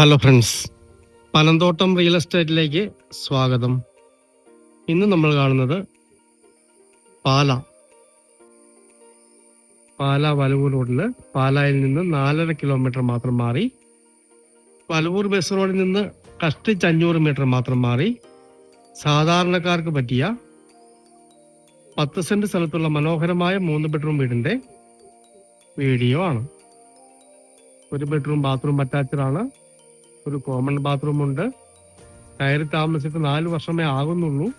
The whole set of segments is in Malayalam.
ഹലോ ഫ്രണ്ട്സ് പനന്തോട്ടം റിയൽ എസ്റ്റേറ്റിലേക്ക് സ്വാഗതം. ഇന്ന് നമ്മൾ കാണുന്നത് പാല. പാല വലവൂർ റോഡിൽ പാലായിൽ നിന്ന് നാലര കിലോമീറ്റർ മാത്രം മാറി വലവൂർ ബസ് റോഡിൽ നിന്ന് കഷ്ടിച്ച് അഞ്ഞൂറ് മീറ്റർ മാത്രം മാറി സാധാരണക്കാർക്ക് പറ്റിയ പത്ത് സെന്റ് സ്ഥലത്തുള്ള മനോഹരമായ മൂന്ന് ബെഡ്റൂം വീടിന്റെ വീഡിയോ ആണ്. ഒരു ബെഡ്റൂം ബാത്റൂം അറ്റാച്ചഡ് ആണ്. ഒരു കോമൺ ബാത്റൂം ഉണ്ട് കയറി താമസിച്ചിട്ട് നാല് വർഷമേ ആകുന്നുള്ളൂ.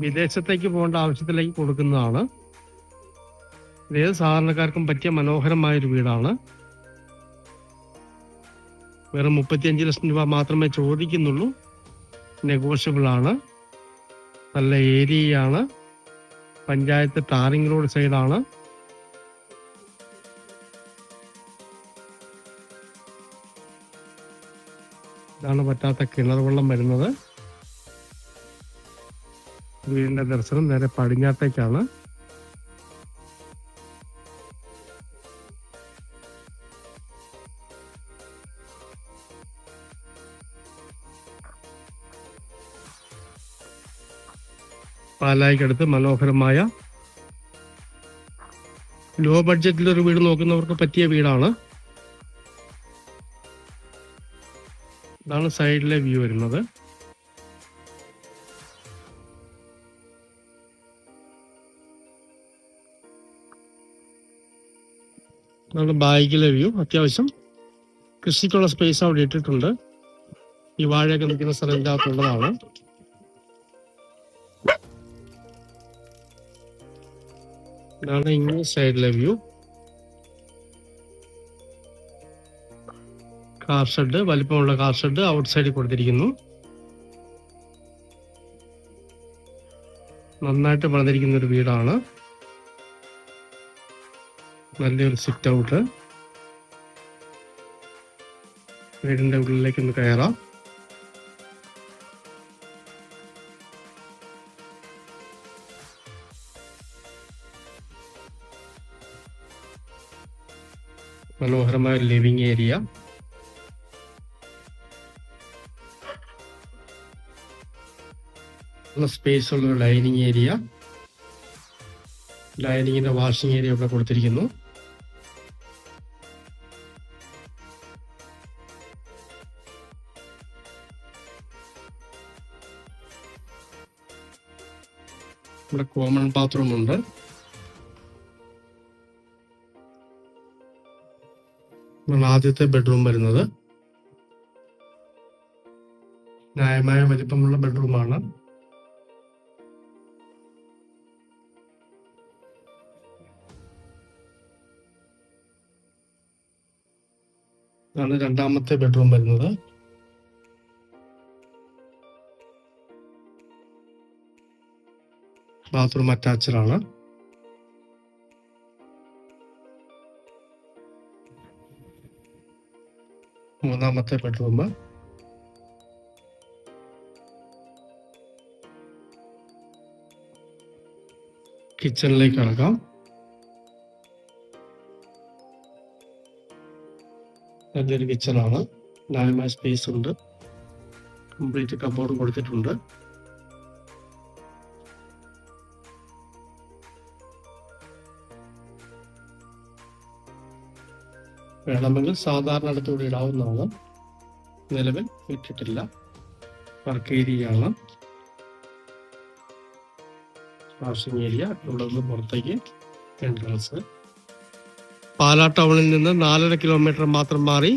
വിദേശത്തേക്ക് പോകേണ്ട ആവശ്യത്തിലേക്ക് കൊടുക്കുന്നതാണ്. ഏത് സാധാരണക്കാർക്കും പറ്റിയ മനോഹരമായൊരു വീടാണ്. വെറും മുപ്പത്തിയഞ്ച് ലക്ഷം രൂപ മാത്രമേ ചോദിക്കുന്നുള്ളൂ. നെഗോഷ്യബിൾ ആണ്. നല്ല ഏരിയയാണ്. പഞ്ചായത്ത് ടാറിംഗ് റോഡ് സൈഡാണ്. ഇതാണ് പറ്റാത്ത കിണർ വെള്ളം വരുന്നത്. വീടിന്റെ ദർശനം നേരെ പടിഞ്ഞാട്ടേക്കാണ് പാലായിക്കടുത്ത് മനോഹരമായ ലോ ബഡ്ജറ്റിൽ ഒരു വീട് നോക്കുന്നവർക്ക് പറ്റിയ വീടാണ്. ഇതാണ് സൈഡിലെ വ്യൂ വരുന്നത്. ഇതാണ് ബാഗിലെ വ്യൂ. അത്യാവശ്യം കൃഷിക്കുള്ള സ്പേസ് അവിടെ ഇട്ടിട്ടുണ്ട്. ഈ വാഴയൊക്കെ നിൽക്കുന്ന സ്ഥലം ഇതിന്റെ അകത്തുള്ളതാണ് ഇതാണ് ഇങ്ങനെ സൈഡിലെ വ്യൂ. കാർ ഷെഡ് വലിപ്പമുള്ള കാർ ഷെഡ് ഔട്ട് സൈഡിൽ കൊടുത്തിരിക്കുന്നു. നന്നായിട്ട് പണിതിരിക്കുന്ന ഒരു വീടാണ്. നല്ലൊരു സിറ്റ് ഔട്ട് വീടിന്റെ ഉള്ളിലേക്ക് ഒന്ന് കയറാം. മനോഹരമായ ലിവിംഗ് ഏരിയ നല്ല സ്പേസ് ഉള്ള ലൈനിങ് ഏരിയ ലൈനിങ്ങിന്റെ വാഷിംഗ് ഏരിയ ഇവിടെ കൊടുത്തിരിക്കുന്നു. ഇവിടെ കോമൺ ബാത്റൂം ഉണ്ട്. ആദ്യത്തെ ബെഡ്റൂം വരുന്നത്. ന്യായമായ വലിപ്പമുള്ള ബെഡ്റൂമാണ് ഇതാണ് രണ്ടാമത്തെ ബെഡ്റൂം വരുന്നത്. ബാത്റൂം അറ്റാച്ച്ഡ് ആണ്. മൂന്നാമത്തെ ബെഡ്റൂം കിച്ചണിലേക്ക് കടക്കാം. നല്ലൊരു കിച്ചണാണ്. ന്യായമായ സ്പേസ് ഉണ്ട്. കംപ്ലീറ്റ് കബോർഡ് കൊടുത്തിട്ടുണ്ട്. വേണമെങ്കിൽ സാധാരണ അടുത്തുകൂടി ഇടാവുന്നതാണ്. നിലവിൽ വിട്ടിട്ടില്ല വർക്ക് ഏരിയ വാഷിംഗ് ഏരിയ ഇവിടെ നിന്ന് പുറത്തേക്ക് എൻട്രൻസ് പാലാ ടൗണിൽ നിന്ന് നാലര കിലോമീറ്റർ മാത്രം മാറി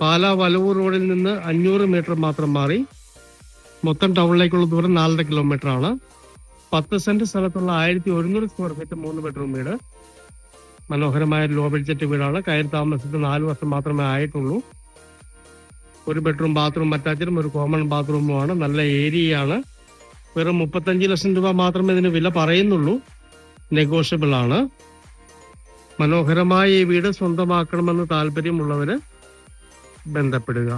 പാലാ വലവൂർ റോഡിൽ നിന്ന് അഞ്ഞൂറ് മീറ്റർ മാത്രം മാറി മൊത്തം ടൗണിലേക്കുള്ള ദൂരം നാലര കിലോമീറ്റർ ആണ്. പത്ത് സെന്റ് സ്ഥലത്തുള്ള ആയിരത്തി ഒരുന്നൂറ് സ്ക്വയർ ഫീറ്റ് മൂന്ന് ബെഡ്റൂം വീട്. മനോഹരമായ ലോ ബഡ്ജറ്റ് വീടാണ്. കയറി താമസിച്ച് നാല് വർഷം മാത്രമേ ആയിട്ടുള്ളൂ. ഒരു ബെഡ്റൂം ബാത്റൂം അറ്റാച്ചഡും ഒരു കോമൺ ബാത്റൂമുമാണ് നല്ല ഏരിയയാണ് വെറും മുപ്പത്തഞ്ച് ലക്ഷം രൂപ മാത്രമേ ഇതിന് വില പറയുന്നുള്ളൂ. നെഗോഷ്യബിൾ ആണ്. മനോഹരമായ ഈ വീട് സ്വന്തമാക്കണമെന്ന് താല്പര്യമുള്ളവര് ബന്ധപ്പെടുക.